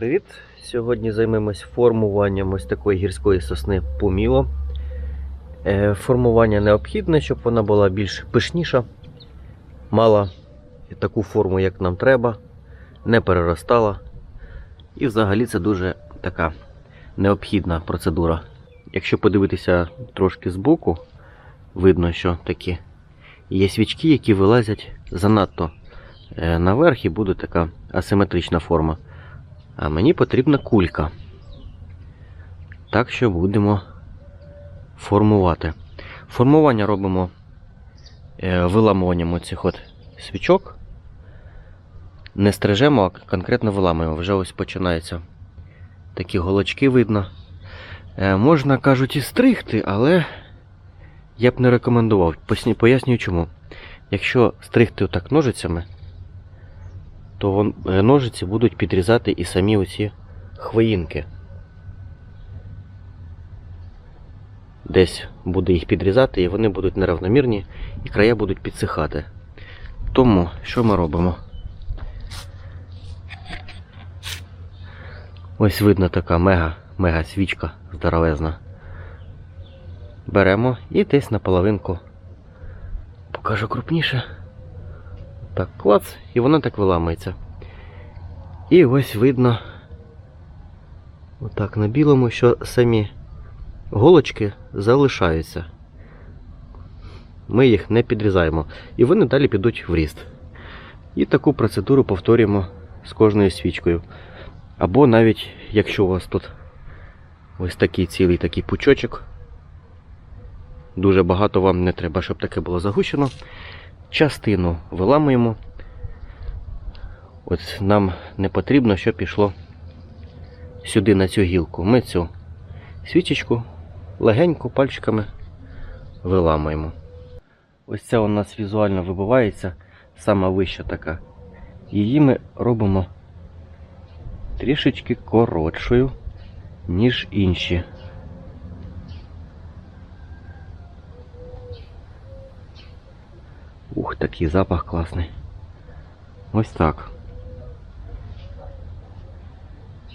Привіт! Сьогодні займемось формуванням ось такої гірської сосни поміло. Е, Формування необхідне, щоб вона була більш пишніша, мала таку форму, як нам треба, не переростала. І взагалі це дуже така необхідна процедура. Якщо подивитися трошки збоку, видно, що такі є свічки, які вилазять занадто е, наверх і буде така асиметрична форма. А мені потрібна кулька. Так що будемо формувати. Формування робимо е, виламуванням оцих от свічок. Не стрижемо, а конкретно виламуємо. Вже ось починаються такі голочки видно. Е, можна, кажуть, і стригти, але я б не рекомендував. Пояснюю чому. Якщо стригти отак ножицями, то е, ножиці будуть підрізати і самі оці хвоїнки. Десь буде їх підрізати, і вони будуть неравномірні, і края будуть підсихати. Тому що ми робимо? Ось видно така мега, мега свічка здоровезна. Беремо і десь на половинку. Покажу крупніше. Так, клац, і вона так виламується. І ось видно, отак на білому, що самі голочки залишаються. Ми їх не підрізаємо. І вони далі підуть в ріст. І таку процедуру повторюємо з кожною свічкою. Або навіть, якщо у вас тут ось такий цілий такий пучочок, дуже багато вам не треба, щоб таке було загущено частину виламуємо. От нам не потрібно, щоб пішло сюди на цю гілку. Ми цю свічечку легенько пальчиками виламуємо. Ось ця у нас візуально вибивається, сама вища така. Її ми робимо трішечки коротшою, ніж інші. Такий запах класний. Ось так.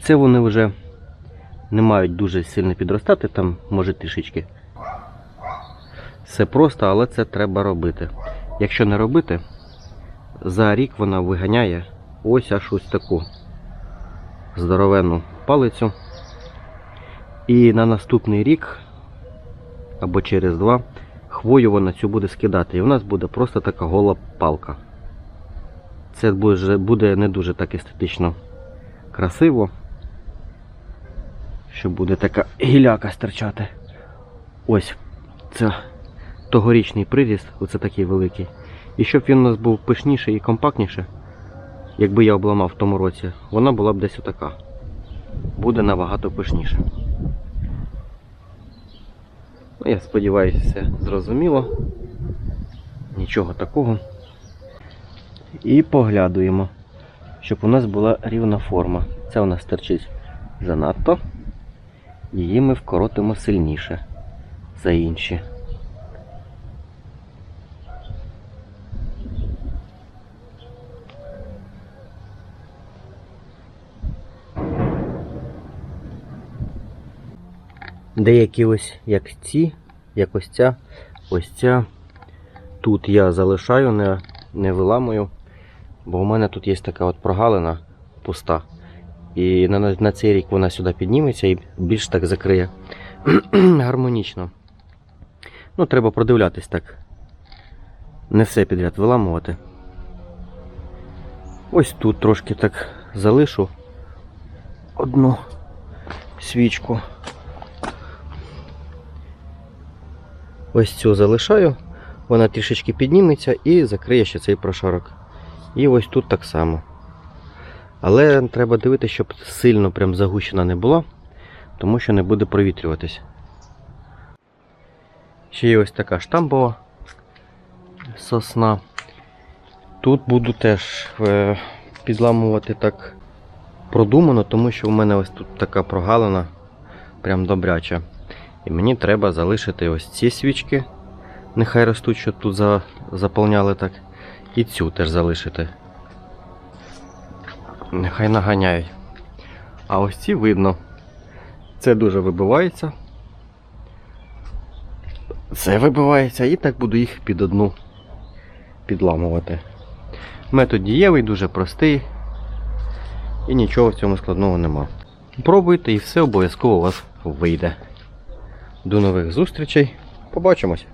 Це вони вже не мають дуже сильно підростати, там може трішечки. Все просто, але це треба робити. Якщо не робити, за рік вона виганяє ось аж ось таку здоровенну палицю. І на наступний рік або через два хвою вона цю буде скидати. І у нас буде просто така гола палка. Це буде, не дуже так естетично красиво. Що буде така гіляка стирчати. Ось це тогорічний приріст, оце такий великий. І щоб він у нас був пишніший і компактніший, якби я обламав в тому році, вона була б десь отака. Буде набагато пишніше. Ну, я сподіваюся, все зрозуміло. Нічого такого. І поглядуємо, щоб у нас була рівна форма. Це у нас терчить занадто. Її ми вкоротимо сильніше за інші. Деякі ось як ці, як ось ця, ось ця. Тут я залишаю, не, не виламую, бо у мене тут є така от прогалина пуста. І на, на цей рік вона сюди підніметься і більш так закриє гармонічно. Ну, треба продивлятись так. Не все підряд виламувати. Ось тут трошки так залишу одну свічку. Ось цю залишаю, вона трішечки підніметься і закриє ще цей прошарок. І ось тут так само. Але треба дивитися, щоб сильно прям загущена не була, тому що не буде провітрюватись. Ще є ось така штамбова сосна. Тут буду теж е, підламувати так продумано, тому що в мене ось тут така прогалина, прям добряча. І мені треба залишити ось ці свічки. Нехай ростуть, що тут за, заповняли так. І цю теж залишити. Нехай наганяють. А ось ці видно. Це дуже вибивається. Це вибивається і так буду їх під одну підламувати. Метод дієвий, дуже простий. І нічого в цьому складного нема. Пробуйте і все обов'язково у вас вийде. До нових зустрічей. Побачимось!